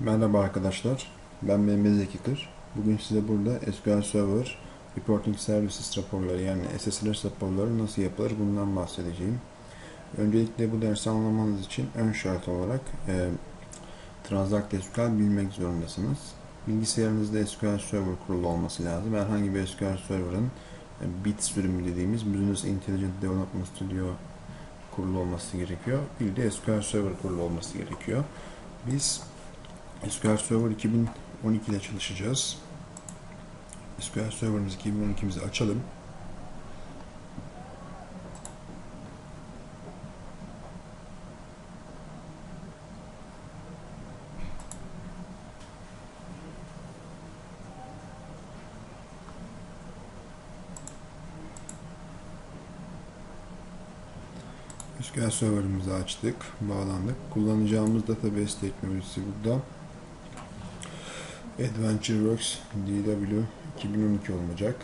Merhaba arkadaşlar. Ben Mehmet Zeki Kır. Bugün size burada SQL Server Reporting Services raporları yani SSRS raporları nasıl yapılır bundan bahsedeceğim. Öncelikle bu dersi anlamanız için ön şart olarak e, Transact SQL bilmek zorundasınız. Bilgisayarınızda SQL Server kurulu olması lazım. Herhangi bir SQL Server'ın e, bit sürümü dediğimiz Business Intelligent Development Studio kurulu olması gerekiyor. Bir de SQL Server kurulu olması gerekiyor. Biz SQL Server 2012 ile çalışacağız. SQL Server'ımız 2012'mizi açalım. SQL Server'ımızı açtık, bağlandık. Kullanacağımız database teknolojisi burada. AdventureWorks DW 2012 olacak.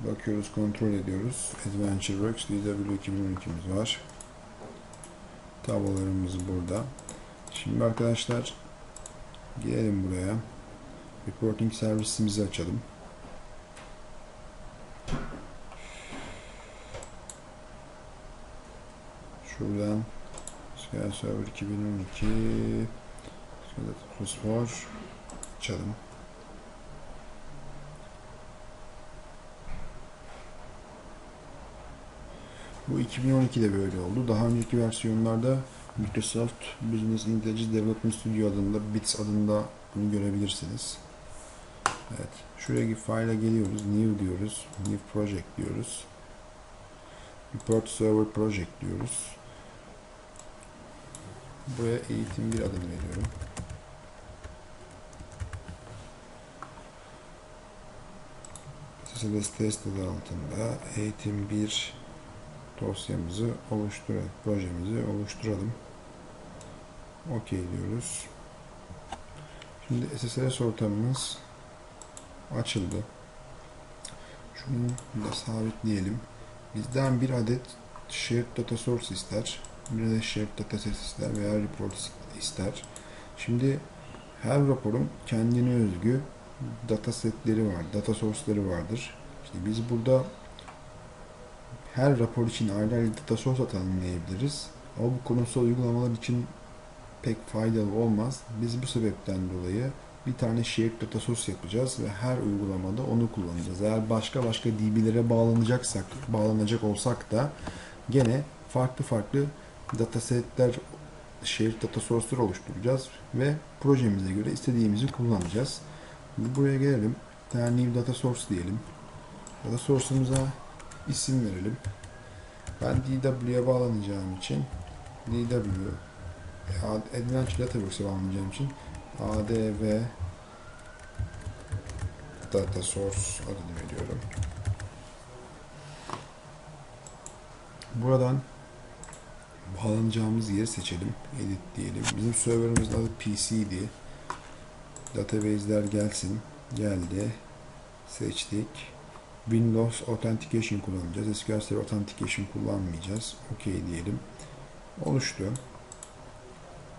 Bakıyoruz, kontrol ediyoruz. AdventureWorks DW 2012'miz var. Tablolarımız burada. Şimdi arkadaşlar gelelim buraya. Reporting servisimizi açalım. Şuradan SQL Server 2012 Şöyle fosfor açalım. Bu 2012'de böyle oldu. Daha önceki versiyonlarda Microsoft Business Intelligence Development Studio adında, BITS adında bunu görebilirsiniz. Evet. Şuraya file'a geliyoruz. New diyoruz. New Project diyoruz. Report Server Project diyoruz. Buraya eğitim bir adım veriyorum. SSLS test adı altında eğitim 1 dosyamızı oluşturalım. Projemizi oluşturalım. OK diyoruz. Şimdi SSLS ortamımız açıldı. Şunu da sabitleyelim. Bizden bir adet shared data source ister. Bir adet shared data set ister veya report ister. Şimdi her raporun kendine özgü data setleri var, data source'ları vardır. İşte biz burada her rapor için ayrı ayrı data source tanımlayabiliriz. Ama bu kurumsal uygulamalar için pek faydalı olmaz. Biz bu sebepten dolayı bir tane shared data source yapacağız ve her uygulamada onu kullanacağız. Eğer başka başka DB'lere bağlanacaksak, bağlanacak olsak da gene farklı farklı data setler, shared data source'lar oluşturacağız ve projemize göre istediğimizi kullanacağız. Buraya gelelim. Bir tane new data source diyelim. Data source'umuza isim verelim. Ben DW'ye bağlanacağım için DW Adventure Dataworks'e bağlanacağım için ADV Data Source adını veriyorum. Buradan bağlanacağımız yeri seçelim. Edit diyelim. Bizim serverımızın adı PC'di. Database'ler gelsin. Geldi. Seçtik. Windows Authentication kullanacağız. SQL Server Authentication kullanmayacağız. OK diyelim. Oluştu.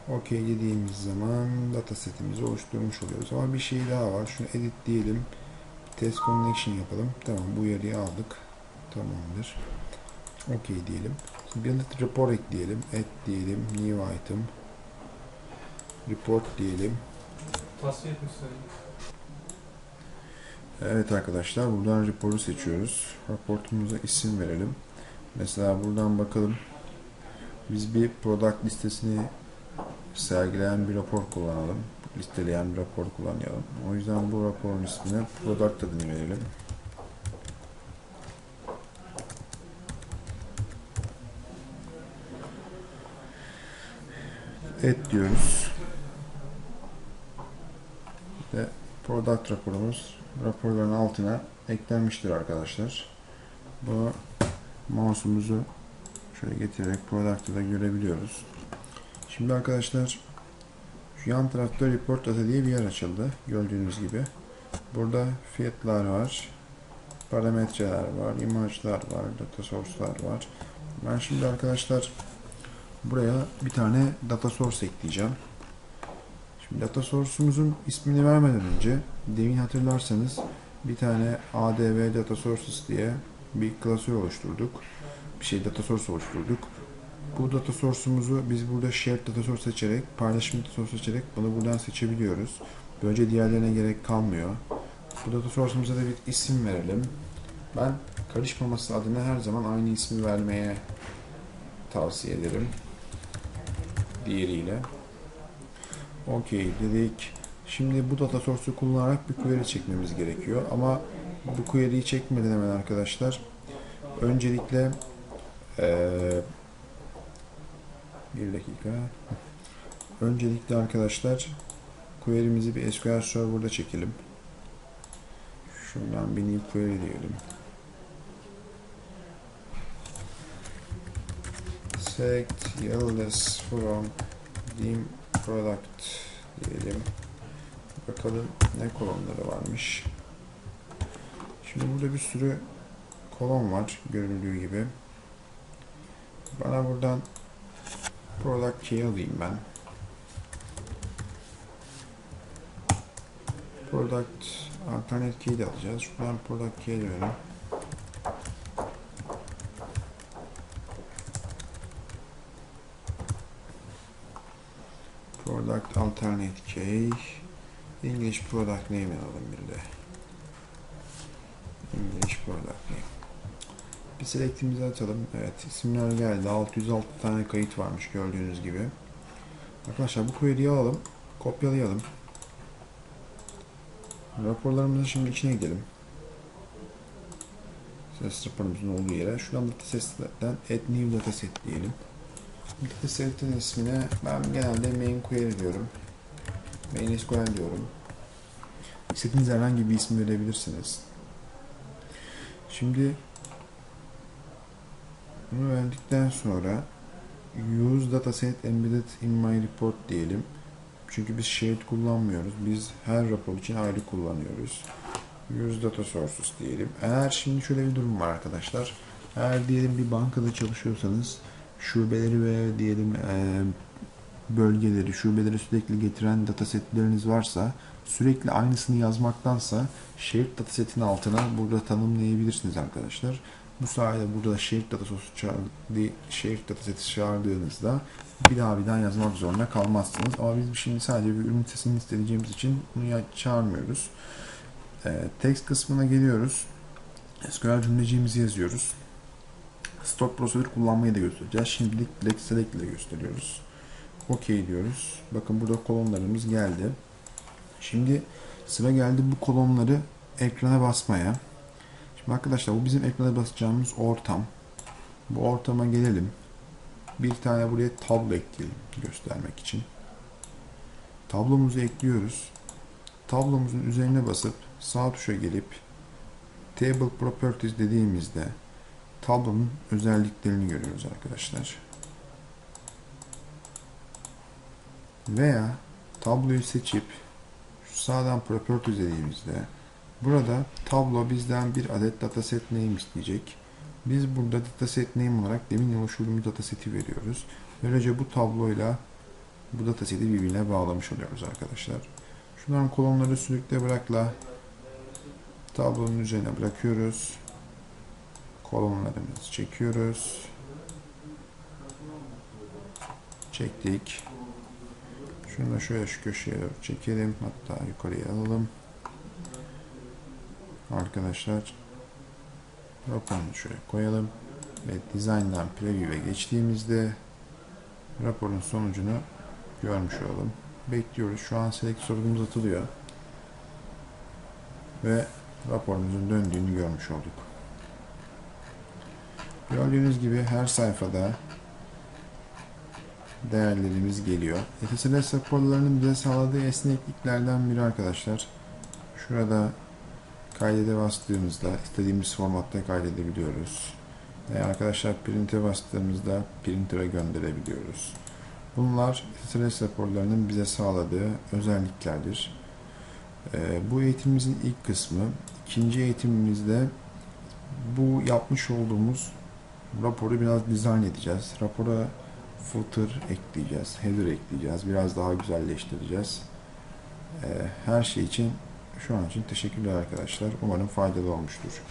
OK dediğimiz zaman datasetimizi oluşturmuş oluyoruz. Ama bir şey daha var. Şunu edit diyelim. Test connection yapalım. Tamam bu uyarıyı aldık. Tamamdır. OK diyelim. Şimdi bir report ekleyelim. Add diyelim. New item. Report diyelim. Tavsiye etmişsin. Evet arkadaşlar buradan raporu seçiyoruz. Raportumuza isim verelim. Mesela buradan bakalım. Biz bir product listesini sergileyen bir rapor kullanalım. Listeleyen bir rapor kullanalım. O yüzden bu raporun ismine product adını verelim. Et diyoruz. Ve product raporumuz raporların altına eklenmiştir arkadaşlar. Bu mouse'umuzu şöyle getirerek product'ı da görebiliyoruz. Şimdi arkadaşlar şu yan tarafta report data diye bir yer açıldı. Gördüğünüz gibi. Burada fiyatlar var. Parametreler var. imajlar var. Data source'lar var. Ben şimdi arkadaşlar buraya bir tane data source ekleyeceğim. Data source'umuzun ismini vermeden önce demin hatırlarsanız bir tane ADV data sources diye bir klasör oluşturduk. Bir şey data source oluşturduk. Bu data source'umuzu biz burada shared data source seçerek, paylaşım data source seçerek bunu buradan seçebiliyoruz. Böylece diğerlerine gerek kalmıyor. Bu data source'umuza da bir isim verelim. Ben karışmaması adına her zaman aynı ismi vermeye tavsiye ederim. Diğeriyle. Okey dedik. Şimdi bu data source'u kullanarak bir query çekmemiz gerekiyor. Ama bu query'yi çekmeden hemen arkadaşlar öncelikle eee bir dakika. Öncelikle arkadaşlar query'mizi bir SQL Server'da çekelim. Şundan bir new query diyelim. Select yıldız from dim product diyelim. Bakalım ne kolonları varmış. Şimdi burada bir sürü kolon var görüldüğü gibi. Bana buradan product key alayım ben. Product alternate key de alacağız. Şuradan product key diyorum. Product alternate key. English product name alalım bir de. English product name. Bir selectimizi açalım. Evet isimler geldi. 606 tane kayıt varmış gördüğünüz gibi. Arkadaşlar bu query'yi alalım. Kopyalayalım. Raporlarımızın şimdi içine gidelim. Ses raporumuzun olduğu yere. Şuradan dataset'ten add new dataset diyelim. Dataset'in ismine ben genelde main query diyorum. Main SQL diyorum. İstediğiniz herhangi bir isim verebilirsiniz. Şimdi bunu verdikten sonra use dataset embedded in my report diyelim. Çünkü biz shared kullanmıyoruz. Biz her rapor için ayrı kullanıyoruz. Use data sources diyelim. Eğer şimdi şöyle bir durum var arkadaşlar. Eğer diyelim bir bankada çalışıyorsanız şubeleri ve diyelim e, bölgeleri, şubeleri sürekli getiren datasetleriniz varsa sürekli aynısını yazmaktansa shared datasetin altına burada tanımlayabilirsiniz arkadaşlar. Bu sayede burada shared data source çağırdı, shared dataseti çağırdığınızda bir daha bir daha yazmak zorunda kalmazsınız. Ama biz şimdi sadece bir ürün sesini istediğimiz için bunu çağırmıyoruz. Ee, text kısmına geliyoruz. SQL cümleciğimizi yazıyoruz. Stock prosedür kullanmayı da göstereceğiz. Şimdilik direkt select ile gösteriyoruz. OK diyoruz. Bakın burada kolonlarımız geldi. Şimdi sıra geldi bu kolonları ekrana basmaya. Şimdi arkadaşlar bu bizim ekrana basacağımız ortam. Bu ortama gelelim. Bir tane buraya tablo ekleyelim göstermek için. Tablomuzu ekliyoruz. Tablomuzun üzerine basıp sağ tuşa gelip Table Properties dediğimizde tablonun özelliklerini görüyoruz arkadaşlar. Veya tabloyu seçip şu sağdan Properties dediğimizde burada tablo bizden bir adet dataset name isteyecek. Biz burada dataset name olarak demin oluşturduğumuz dataseti veriyoruz. Böylece bu tabloyla bu dataseti birbirine bağlamış oluyoruz arkadaşlar. Şundan kolonları sürükle bırakla tablonun üzerine bırakıyoruz. Kolonlarımızı çekiyoruz. Çektik. Şunu da şöyle şu köşeye çekelim. Hatta yukarıya alalım. Arkadaşlar raporunu şöyle koyalım ve design'dan preview'e geçtiğimizde raporun sonucunu görmüş olalım. Bekliyoruz. Şu an select sorgumuz atılıyor. Ve raporumuzun döndüğünü görmüş olduk. Gördüğünüz gibi her sayfada değerlerimiz geliyor. SSLS raporlarının bize sağladığı esnekliklerden biri arkadaşlar. Şurada kaydede bastığımızda istediğimiz formatta kaydedebiliyoruz. Ve arkadaşlar print'e bastığımızda printer'a gönderebiliyoruz. Bunlar SSLS raporlarının bize sağladığı özelliklerdir. Ee, bu eğitimimizin ilk kısmı. İkinci eğitimimizde bu yapmış olduğumuz raporu biraz dizayn edeceğiz. Rapora footer ekleyeceğiz, header ekleyeceğiz, biraz daha güzelleştireceğiz. Ee, her şey için şu an için teşekkürler arkadaşlar. Umarım faydalı olmuştur.